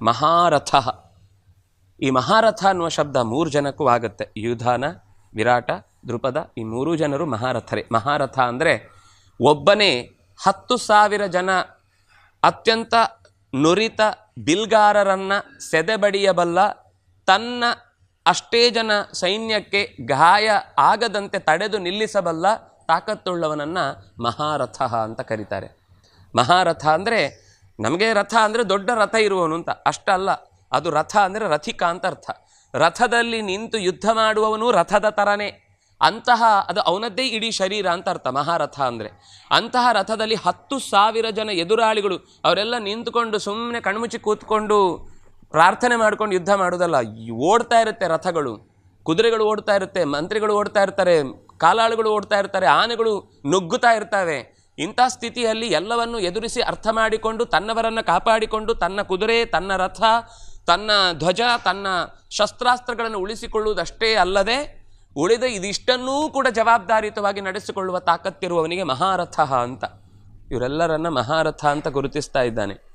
ಮಹಾರಥ. ಈ ಮಹಾರಥ ಅನ್ನುವ ಶಬ್ದ ಮೂರು ಜನಕ್ಕೂ ಆಗುತ್ತೆ. ಯುಧಾನ, ವಿರಾಟ ದೃಪದ ಈ ಮೂರು ಜನರು ಮಹಾರಥರೇ. ಮಹಾರಥ ಅಂದರೆ ಒಬ್ಬನೇ ಹತ್ತು ಸಾವಿರ ಜನ ಅತ್ಯಂತ ನುರಿತ ಬಿಲ್ಗಾರರನ್ನು ಸೆದೆಬಡಿಯಬಲ್ಲ ತನ್ನ ಅಷ್ಟೇ ಜನ ಸೈನ್ಯಕ್ಕೆ ಗಾಯ ಆಗದಂತೆ ತಡೆದು ನಿಲ್ಲಿಸಬಲ್ಲ ತಾಕತ್ತುಳ್ಳವನನ್ನು ಮಹಾರಥ ಅಂತ ಕರೀತಾರೆ. ಮಹಾರಥ ಅಂದರೆ ನಮಗೆ ರಥ ಅಂದರೆ ದೊಡ್ಡ ರಥ ಇರುವವನು ಅಂತ. ಅಷ್ಟಲ್ಲ. ಅದು ರಥ ಅಂದರೆ ರಥಿಕ ಅಂತ ಅರ್ಥ. ರಥದಲ್ಲಿ ನಿಂತು ಯುದ್ಧ ಮಾಡುವವನು ರಥದ ಥರನೇ ಅಂತಹ, ಅದು ಅವನದ್ದೇ ಇಡೀ ಶರೀರ ಅಂತ ಅರ್ಥ, ಮಹಾರಥ ಅಂದರೆ. ಅಂತಹ ರಥದಲ್ಲಿ ಹತ್ತು ಸಾವಿರ ಜನ ಎದುರಾಳಿಗಳು, ಅವರೆಲ್ಲ ನಿಂತುಕೊಂಡು ಸುಮ್ಮನೆ ಕಣ್ಮುಚ್ಚಿ ಕೂತ್ಕೊಂಡು ಪ್ರಾರ್ಥನೆ ಮಾಡ್ಕೊಂಡು ಯುದ್ಧ ಮಾಡೋದಲ್ಲ. ಓಡ್ತಾ ಇರುತ್ತೆ ರಥಗಳು. ಕುದುರೆಗಳು ಓಡ್ತಾ ಇರುತ್ತೆ, ಮಂತ್ರಿಗಳು ಓಡ್ತಾ ಇರ್ತಾರೆ, ಕಾಲಾಳುಗಳು ಓಡ್ತಾ ಇರ್ತಾರೆ, ಆನೆಗಳು ನುಗ್ಗುತ್ತಾ ಇರ್ತವೆ. ಇಂಥ ಸ್ಥಿತಿಯಲ್ಲಿ ಎಲ್ಲವನ್ನು ಎದುರಿಸಿ ಅರ್ಥ ಮಾಡಿಕೊಂಡು ತನ್ನವರನ್ನು ಕಾಪಾಡಿಕೊಂಡು ತನ್ನ ಕುದುರೆ, ತನ್ನ ರಥ, ತನ್ನ ಧ್ವಜ, ತನ್ನ ಶಸ್ತ್ರಾಸ್ತ್ರಗಳನ್ನು ಉಳಿಸಿಕೊಳ್ಳುವುದಷ್ಟೇ ಅಲ್ಲದೆ ಉಳಿದ ಇದಿಷ್ಟನ್ನೂ ಕೂಡ ಜವಾಬ್ದಾರಿಯುತವಾಗಿ ನಡೆಸಿಕೊಳ್ಳುವ ತಾಕತ್ತಿರುವವನಿಗೆ ಮಹಾರಥ ಅಂತ. ಇವರೆಲ್ಲರನ್ನ ಮಹಾರಥ ಅಂತ ಗುರುತಿಸ್ತಾ ಇದ್ದಾನೆ.